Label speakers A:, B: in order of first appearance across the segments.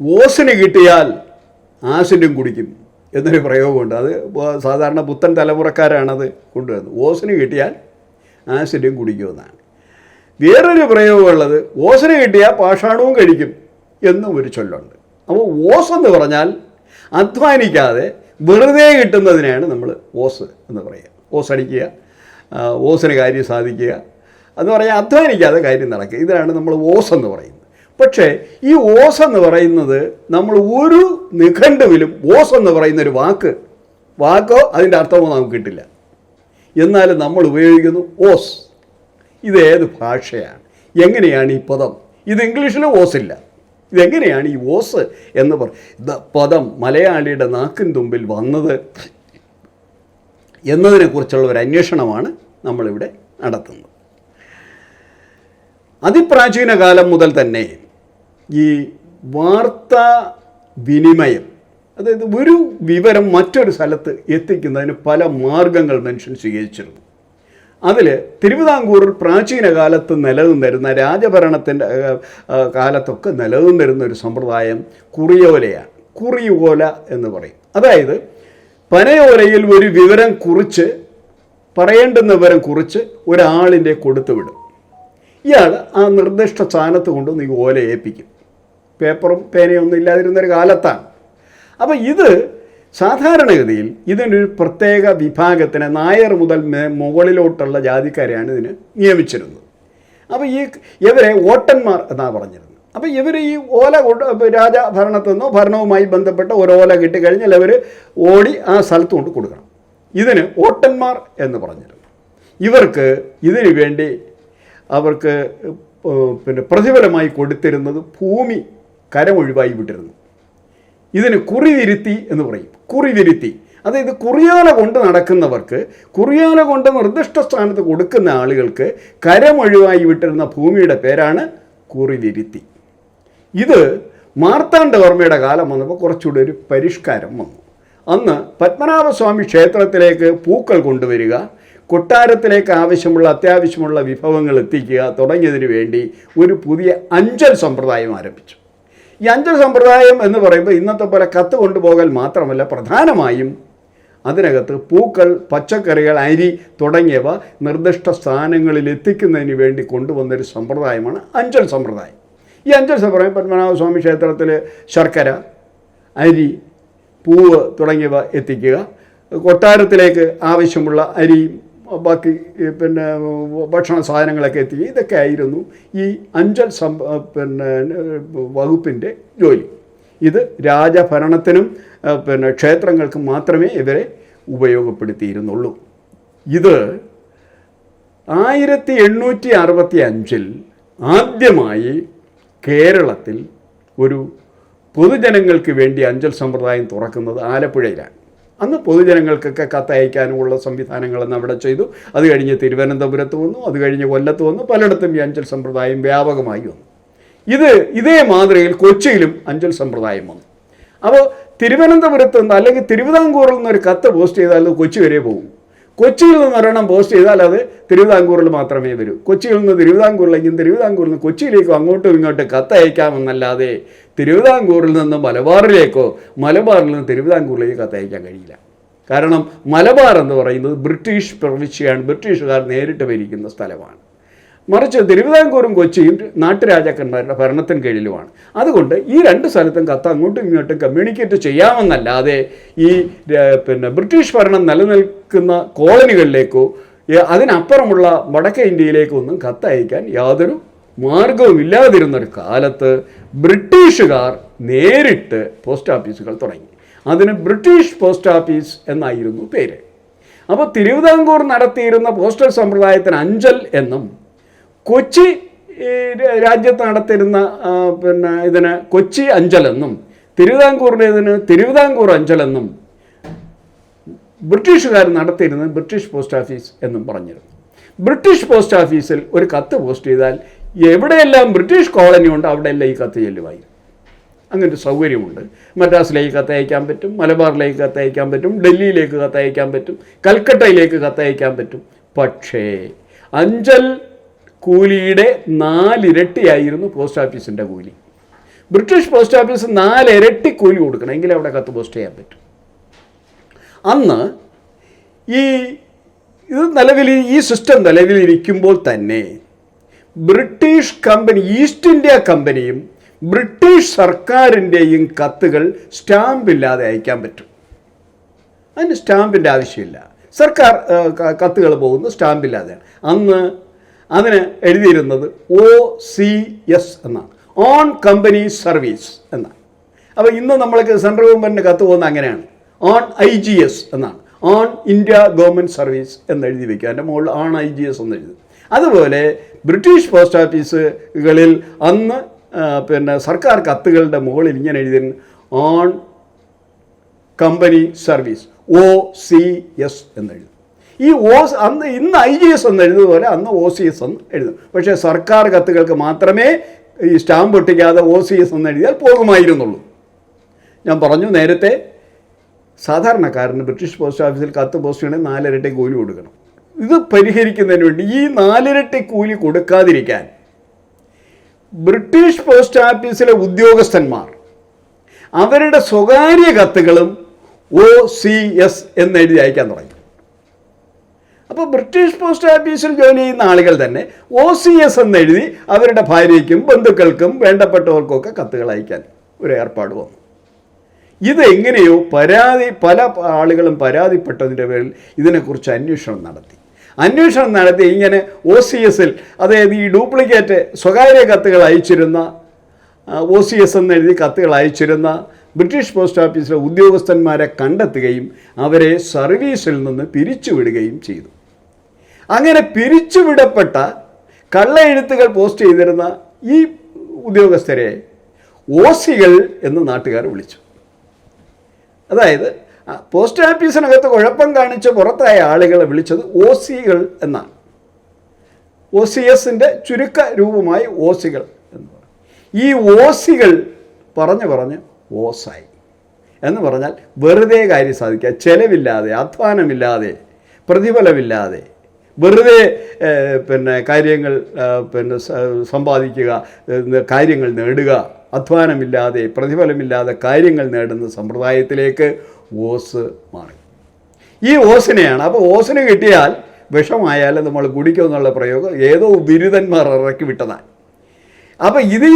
A: ഓസിന് കിട്ടിയാൽ ആസിഡും കുടിക്കും എന്നൊരു പ്രയോഗമുണ്ട്. അത് സാധാരണ പുത്തൻ തലമുറക്കാരാണത് കൊണ്ടുവരുന്നത്. ഓസിന് കിട്ടിയാൽ ആസിഡും കുടിക്കുമെന്നാണ്. വേറൊരു പ്രയോഗമുള്ളത് ഓസിന് കിട്ടിയാൽ പാഷാണവും കഴിക്കും എന്നും ഒരു ചൊല്ലുണ്ട്. അപ്പോൾ ഓസ് എന്ന് പറഞ്ഞാൽ അധ്വാനിക്കാതെ വെറുതെ കിട്ടുന്നതിനെയാണ് നമ്മൾ ഓസ് എന്ന് പറയുക. ഓസ് അടിക്കുക ഓസിന് കാര്യം സാധിക്കുക. എന്ന് പറഞ്ഞാൽ അധ്വാനിക്കാതെ കാര്യം നടക്കുക. ഇതിനാണ് നമ്മൾ ഓസ് എന്ന് പറയുന്നത്. പക്ഷേ ഈ ഓസ് എന്ന് പറയുന്നത് നമ്മൾ ഒരു നിഘണ്ടുവിലും ഓസ് എന്ന് പറയുന്ന ഒരു വാക്ക്. വാക്കോ അതിന്റെ അർത്ഥമോ നമുക്ക് കിട്ടില്ല. എന്നാലും നമ്മൾ ഉപയോഗിക്കുന്നു ഓസ്. ഇത് ഏത് ഭാഷയാണ്? എങ്ങനെയാണ് ഈ പദം? ഇത് ഇംഗ്ലീഷിൽ ഓസില്ല ഇതെങ്ങനെയാണ് ഈ ഓസ് എന്ന് പറ പദം മലയാളിയുടെ നാക്കിൻ തുമ്പിൽ വന്നത് എന്നതിനെക്കുറിച്ചുള്ള ഒരു അന്വേഷണമാണ് നമ്മളിവിടെ നടത്തുന്നത്. അതിപ്രാചീന കാലം മുതൽ തന്നെ ഈ വാർത്താ വിനിമയം അതായത് ഒരു വിവരം മറ്റൊരു സ്ഥലത്ത് എത്തിക്കുന്നതിന് പല മാർഗങ്ങൾ മനുഷ്യൻ സ്വീകരിച്ചിരുന്നു അതിൽ തിരുവിതാംകൂറിൽ പ്രാചീന കാലത്ത് നിലനിന്നിരുന്ന രാജഭരണത്തിന്റെ കാലത്തൊക്കെ നിലനിന്നിരുന്ന ഒരു സമ്പ്രദായം കുറിയോലയാണ്. കുറിയോല എന്ന് പറയും. അതായത് പനയോലയിൽ ഒരു വിവരം കുറിച്ച് പറയേണ്ടുന്ന വിവരം കുറിച്ച് ഒരാളിന്റെ കൊടുത്തുവിടും. ഇയാൾ ആ നിർദ്ദിഷ്ട സ്ഥാനത്ത് കൊണ്ടുവന്ന് ഈ ഓല ഏൽപ്പിക്കും. പേപ്പറും പേനയൊന്നും ഇല്ലാതിരുന്നൊരു കാലത്താണ്. അപ്പോൾ ഇത് സാധാരണഗതിയിൽ ഇതിനൊരു പ്രത്യേക വിഭാഗത്തിന് നായർ മുതൽ മുകളിലോട്ടുള്ള ജാതിക്കാരെയാണ് ഇതിന് നിയമിച്ചിരുന്നത്. അപ്പോൾ ഈ ഇവരെ ഓട്ടന്മാർ എന്നാണ് പറഞ്ഞിരുന്നത്. അപ്പോൾ ഇവർ ഈ ഓല രാജ രാജഭരണത്തിൽ നിന്നോ ഭരണവുമായി ബന്ധപ്പെട്ട ഒരു ഓല കിട്ടിക്കഴിഞ്ഞാൽ അവർ ഓടി ആ സ്ഥലത്ത് കൊണ്ട് കൊടുക്കണം. ഇതിന് ഓട്ടന്മാർ എന്ന് പറഞ്ഞിരുന്നു. ഇവർക്ക് ഇതിനു വേണ്ടി അവർക്ക് പിന്നെ പ്രതിഫലമായി കൊടുത്തിരുന്നത് ഭൂമി കരമൊഴിവായി വിട്ടിരുന്നു. ഇതിന് കുറിവിരുത്തി എന്ന് പറയും. കുറിവിരുത്തി അതായത് കുറിയാല കൊണ്ട് നടക്കുന്നവർക്ക് കുറിയാല കൊണ്ട് നിർദ്ദിഷ്ട സ്ഥാനത്ത് കൊടുക്കുന്ന ആളുകൾക്ക് കരമൊഴിവായി വിട്ടിരുന്ന ഭൂമിയുടെ പേരാണ് കുറിതിരുത്തി ഇത് മാർത്താണ്ഡവർമ്മയുടെ കാലം വന്നപ്പോൾ കുറച്ചുകൂടി ഒരു പരിഷ്കാരം വന്നു. അന്ന് പത്മനാഭസ്വാമി ക്ഷേത്രത്തിലേക്ക് പൂക്കൾ കൊണ്ടുവരിക കൊട്ടാരത്തിലേക്ക് ആവശ്യമുള്ള അത്യാവശ്യമുള്ള വിഭവങ്ങൾ എത്തിക്കുക തുടങ്ങിയതിനു വേണ്ടി ഒരു പുതിയ അഞ്ചൽ സമ്പ്രദായം ആരംഭിച്ചു. ഈ അഞ്ചൽ സമ്പ്രദായം എന്ന് പറയുമ്പോൾ ഇന്നത്തെ പോലെ കത്ത് കൊണ്ടുപോകൽ മാത്രമല്ല പ്രധാനമായും അതിനകത്ത് പൂക്കൾ പച്ചക്കറികൾ അരി തുടങ്ങിയവ നിർദ്ദിഷ്ട സ്ഥാനങ്ങളിൽ എത്തിക്കുന്നതിന് വേണ്ടി കൊണ്ടുവന്നൊരു സമ്പ്രദായമാണ് അഞ്ചൽ സമ്പ്രദായം. ഈ അഞ്ചൽ സമ്പ്രദായം പത്മനാഭസ്വാമി ക്ഷേത്രത്തിൽ ശർക്കര അരി പൂവ് തുടങ്ങിയവ എത്തിക്കുക. കൊട്ടാരത്തിലേക്ക് ആവശ്യമുള്ള അരി ബാക്കി പിന്നെ ഭക്ഷണ സാധനങ്ങളൊക്കെ എത്തിക്കുക ഇതൊക്കെ ആയിരുന്നു ഈ അഞ്ചൽ സം പിന്നെ വകുപ്പിന്റെ ജോലി. ഇത് രാജഭരണത്തിനും പിന്നെ ക്ഷേത്രങ്ങൾക്കും മാത്രമേ ഇവരെ ഉപയോഗപ്പെടുത്തിയിരുന്നുള്ളൂ. ഇത് ആയിരത്തി എണ്ണൂറ്റി അറുപത്തി അഞ്ചിൽ ആദ്യമായി കേരളത്തിൽ ഒരു പൊതുജനങ്ങൾക്ക് വേണ്ടി അഞ്ചൽ സമ്പ്രദായം തുറക്കുന്നത് ആലപ്പുഴയിലാണ്. അന്ന് പൊതുജനങ്ങൾക്കൊക്കെ കത്തയക്കാനുമുള്ള സംവിധാനങ്ങളെന്ന് അവിടെ ചെയ്തു. അത് കഴിഞ്ഞ് തിരുവനന്തപുരത്ത് വന്നു അത് കഴിഞ്ഞ് കൊല്ലത്ത് വന്നു പലയിടത്തും ഈ അഞ്ചൽ സമ്പ്രദായം വ്യാപകമായി വന്നു. ഇത് ഇതേ മാതൃകയിൽ കൊച്ചിയിലും അഞ്ചൽ സമ്പ്രദായം വന്നു. അപ്പോൾ തിരുവനന്തപുരത്ത് നിന്ന് അല്ലെങ്കിൽ തിരുവിതാംകൂറിൽ നിന്ന് ഒരു കത്ത് പോസ്റ്റ് ചെയ്താൽ കൊച്ചി വരെ പോകും. കൊച്ചിയിൽ നിന്ന് ഒരെണ്ണം പോസ്റ്റ് ചെയ്താൽ അത് തിരുവിതാംകൂറിൽ മാത്രമേ വരൂ. കൊച്ചിയിൽ നിന്ന് തിരുവിതാംകൂറിലേക്കും തിരുവിതാംകൂറിൽ നിന്ന് കൊച്ചിയിലേക്കും അങ്ങോട്ടും ഇങ്ങോട്ടും കത്തയക്കാമെന്നല്ലാതെ തിരുവിതാംകൂറിൽ നിന്ന് മലബാറിലേക്കോ മലബാറിൽ നിന്ന് തിരുവിതാംകൂറിലേക്ക് കത്തയക്കാൻ കഴിയില്ല. കാരണം മലബാർ എന്ന് പറയുന്നത് ബ്രിട്ടീഷ് പ്രവിശ്യയാണ്. ബ്രിട്ടീഷുകാർ നേരിട്ട് ഭരിക്കുന്ന സ്ഥലമാണ്. മറിച്ച് തിരുവിതാംകൂറും കൊച്ചിയും നാട്ടുരാജാക്കന്മാരുടെ ഭരണത്തിന് കീഴിലുമാണ്. അതുകൊണ്ട് ഈ രണ്ട് സ്ഥലത്തും കത്ത് അങ്ങോട്ടും ഇങ്ങോട്ടും കമ്മ്യൂണിക്കേറ്റ് ചെയ്യാമെന്നല്ലാതെ ഈ പിന്നെ ബ്രിട്ടീഷ് ഭരണം നിലനിൽക്കുന്ന കോളനികളിലേക്കോ അതിനപ്പുറമുള്ള വടക്കേ ഇന്ത്യയിലേക്കോ ഒന്നും കത്തയക്കാൻ യാതൊരു മാർഗവും ഇല്ലാതിരുന്നൊരു കാലത്ത് ബ്രിട്ടീഷുകാർ നേരിട്ട് പോസ്റ്റ് ഓഫീസുകൾ തുടങ്ങി. അതിന് ബ്രിട്ടീഷ് പോസ്റ്റ് ഓഫീസ് എന്നായിരുന്നു പേര്. അപ്പോൾ തിരുവിതാംകൂർ നടത്തിയിരുന്ന പോസ്റ്റൽ സമ്പ്രദായത്തിന് അഞ്ചൽ എന്നും കൊച്ചി രാജ്യത്ത് നടത്തിയിരുന്ന ആ, പിന്നെ ഇതിന് കൊച്ചി അഞ്ചലെന്നും തിരുവിതാംകൂറിന്റെ ഇതിന് തിരുവിതാംകൂർ അഞ്ചലെന്നും ബ്രിട്ടീഷുകാർ നടത്തിയിരുന്നത് ബ്രിട്ടീഷ് പോസ്റ്റ് ഓഫീസ് എന്നും പറഞ്ഞിരുന്നു. ബ്രിട്ടീഷ് പോസ്റ്റ് ഓഫീസിൽ ഒരു കത്ത് പോസ്റ്റ് ചെയ്താൽ എവിടെയെല്ലാം ബ്രിട്ടീഷ് കോളനി ഉണ്ട് അവിടെയെല്ലാം ഈ കത്ത് ചെല്ലുമായിരുന്നു. അങ്ങനെ ഒരു സൗകര്യമുണ്ട്. മദ്രാസിലേക്ക് കത്തയക്കാൻ പറ്റും മലബാറിലേക്ക് കത്തയക്കാൻ പറ്റും ഡൽഹിയിലേക്ക് കത്തയക്കാൻ പറ്റും കൽക്കട്ടയിലേക്ക് കത്തയക്കാൻ പറ്റും. പക്ഷേ അഞ്ചൽ കൂലിയുടെ നാലിരട്ടിയായിരുന്നു പോസ്റ്റ് ഓഫീസിന്റെ കൂലി. ബ്രിട്ടീഷ് പോസ്റ്റ് ഓഫീസ് നാലിരട്ടി കൂലി കൊടുക്കണം. എങ്കിലും അവിടെ കത്ത് പോസ്റ്റ് ചെയ്യാൻ പറ്റും. അന്ന് ഈ ഇത് നിലവിൽ ഈ സിസ്റ്റം നിലവിലിരിക്കുമ്പോൾ തന്നെ ബ്രിട്ടീഷ് കമ്പനി ഈസ്റ്റ് ഇന്ത്യ കമ്പനിയും ബ്രിട്ടീഷ് സർക്കാരിന്റെയും കത്തുകൾ സ്റ്റാമ്പില്ലാതെ അയക്കാൻ പറ്റും. അതിന് സ്റ്റാമ്പിന്റെ ആവശ്യമില്ല. സർക്കാർ കത്തുകൾ പോകുന്നത് സ്റ്റാമ്പില്ലാതെയാണ് അന്ന് അതിന് എഴുതിയിരുന്നത് ഒ സി എസ് എന്നാണ്. ഓൺ കമ്പനി സർവീസ് എന്നാണ്. അപ്പോൾ ഇന്ന് നമ്മൾക്ക് സെൻട്രൽ ഗവൺമെന്റിന് കത്ത് പോകുന്നത് അങ്ങനെയാണ്. ഓൺ ഐ ജി എസ് എന്നാണ്. ഓൺ ഇന്ത്യ ഗവൺമെന്റ് സർവീസ് എന്ന് എഴുതി വയ്ക്കുക അതിന്റെ മുകളിൽ ഓൺ ഐ ജി എസ് എന്ന് എഴുതും അതുപോലെ ബ്രിട്ടീഷ് പോസ്റ്റ് ഓഫീസുകളിൽ അന്ന് പിന്നെ സർക്കാർ കത്തുകളുടെ മുകളിൽ ഇങ്ങനെ എഴുതി on company service O C S എന്നെഴുതും ഈ ഓസ് അന്ന് ഇന്ന് ഐ ജി എസ് എന്ന് എഴുതുന്ന പോലെ അന്ന് ഒ സി എസ് എന്ന് എഴുതും. പക്ഷേ സർക്കാർ കത്തുകൾക്ക് മാത്രമേ ഈ സ്റ്റാമ്പ് ഒട്ടിക്കാതെ ഒ സി എസ് എന്ന് എഴുതിയാൽ പോകുമായിരുന്നുള്ളൂ. ഞാൻ പറഞ്ഞു നേരത്തെ സാധാരണക്കാരന് ബ്രിട്ടീഷ് പോസ്റ്റ് ഓഫീസിൽ കത്ത് പോസ്റ്റ് ചെയ്യണമെങ്കിൽ നാലിരട്ടി കൂലി കൊടുക്കണം. ഇത് പരിഹരിക്കുന്നതിന് വേണ്ടി ഈ നാലിരട്ടി കൂലി കൊടുക്കാതിരിക്കാൻ ബ്രിട്ടീഷ് പോസ്റ്റ് ഓഫീസിലെ ഉദ്യോഗസ്ഥന്മാർ അവരുടെ സ്വകാര്യ കത്തുകളും ഒ സി എസ് എന്നെഴുതി അയക്കാൻ തുടങ്ങി. അപ്പോൾ ബ്രിട്ടീഷ് പോസ്റ്റ് ഓഫീസിൽ ജോലി ചെയ്യുന്ന ആളുകൾ തന്നെ ഒ സി എസ് എന്നെഴുതി അവരുടെ ഭാര്യയ്ക്കും ബന്ധുക്കൾക്കും വേണ്ടപ്പെട്ടവർക്കൊക്കെ കത്തുകൾ അയക്കാൻ ഒരു ഏർപ്പാട് വന്നു. ഇത് എങ്ങനെയോ പരാതി പല ആളുകളും പരാതിപ്പെട്ടതിന്റെ പേരിൽ ഇതിനെക്കുറിച്ച് അന്വേഷണം നടത്തി. അന്വേഷണം നടത്തി ഇങ്ങനെ ഒ സി എസിൽ അതായത് ഈ ഡ്യൂപ്ലിക്കേറ്റ് സ്വകാര്യ കത്തുകൾ അയച്ചിരുന്ന ഒ സി എസ് എന്നെഴുതി കത്തുകൾ അയച്ചിരുന്ന ബ്രിട്ടീഷ് പോസ്റ്റ് ഓഫീസിലെ ഉദ്യോഗസ്ഥന്മാരെ കണ്ടെത്തുകയും അവരെ സർവീസിൽ നിന്ന് പിരിച്ചുവിടുകയും ചെയ്തു. അങ്ങനെ പിരിച്ചുവിടപ്പെട്ട കള്ളെഴുത്തുകൾ പോസ്റ്റ് ചെയ്തിരുന്ന ഈ ഉദ്യോഗസ്ഥരെ ഓസികൾ എന്ന് നാട്ടുകാർ വിളിച്ചു. അതായത് പോസ്റ്റ് ഓഫീസിനകത്ത് കുഴപ്പം കാണിച്ച് പുറത്തായ ആളുകളെ വിളിച്ചത് ഓസികൾ എന്നാണ്. ഒ സി എസിന്റെ ചുരുക്ക രൂപമായി ഓസികൾ എന്ന് പറയും. ഈ ഓസികൾ പറഞ്ഞു പറഞ്ഞ് ഓസായി. എന്ന് പറഞ്ഞാൽ വെറുതെ കാര്യം സാധിക്കുക. ചെലവില്ലാതെ അധ്വാനമില്ലാതെ പ്രതിഫലമില്ലാതെ വെറുതെ പിന്നെ കാര്യങ്ങൾ പിന്നെ സമ്പാദിക്കുക കാര്യങ്ങൾ നേടുക അധ്വാനമില്ലാതെ പ്രതിഫലമില്ലാതെ കാര്യങ്ങൾ നേടുന്ന സമ്പ്രദായത്തിലേക്ക് ഓസ് മാറി. ഈ ഓസിനെയാണ് അപ്പോൾ ഓസിന് കിട്ടിയാൽ വിഷമായാലും നമ്മൾ കുടിക്കുമെന്നുള്ള പ്രയോഗം ഏതോ ബിരുദന്മാർ ഇറക്കി വിട്ടതാണ്. അപ്പോൾ ഇത്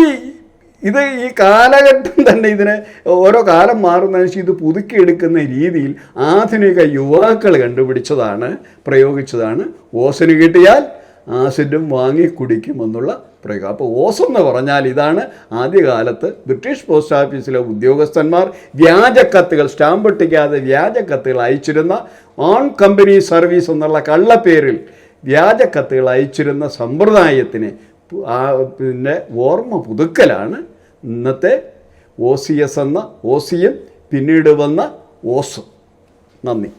A: ഇത് ഈ കാലഘട്ടം തന്നെ ഇതിനെ ഓരോ കാലം മാറുന്നതിനനുസരിച്ച് ഇത് പുതുക്കിയെടുക്കുന്ന രീതിയിൽ ആധുനിക യുവാക്കൾ കണ്ടുപിടിച്ചതാണ് പ്രയോഗിച്ചതാണ്. ഓസിന് കിട്ടിയാൽ ആസിഡും വാങ്ങി കുടിക്കുമെന്നുള്ള പ്രയോഗം. അപ്പോൾ ഓസ് എന്ന് പറഞ്ഞാൽ ഇതാണ് ആദ്യകാലത്ത് ബ്രിട്ടീഷ് പോസ്റ്റ് ഓഫീസിലെ ഉദ്യോഗസ്ഥന്മാർ വ്യാജക്കത്തുകൾ സ്റ്റാമ്പ് ഒട്ടിക്കാതെ വ്യാജക്കത്തുകൾ അയച്ചിരുന്ന ഓൺ കമ്പനി സർവീസ് എന്നുള്ള കള്ളപ്പേരിൽ വ്യാജക്കത്തുകൾ അയച്ചിരുന്ന സമ്പ്രദായത്തിന് ആ പിന്നെ ഓർമ്മ പുതുക്കലാണ്. ഇന്നത്തെ ഓ സി എസ് എന്ന ഓ സിയും പിന്നീട് വന്ന ഓസും. നന്ദി.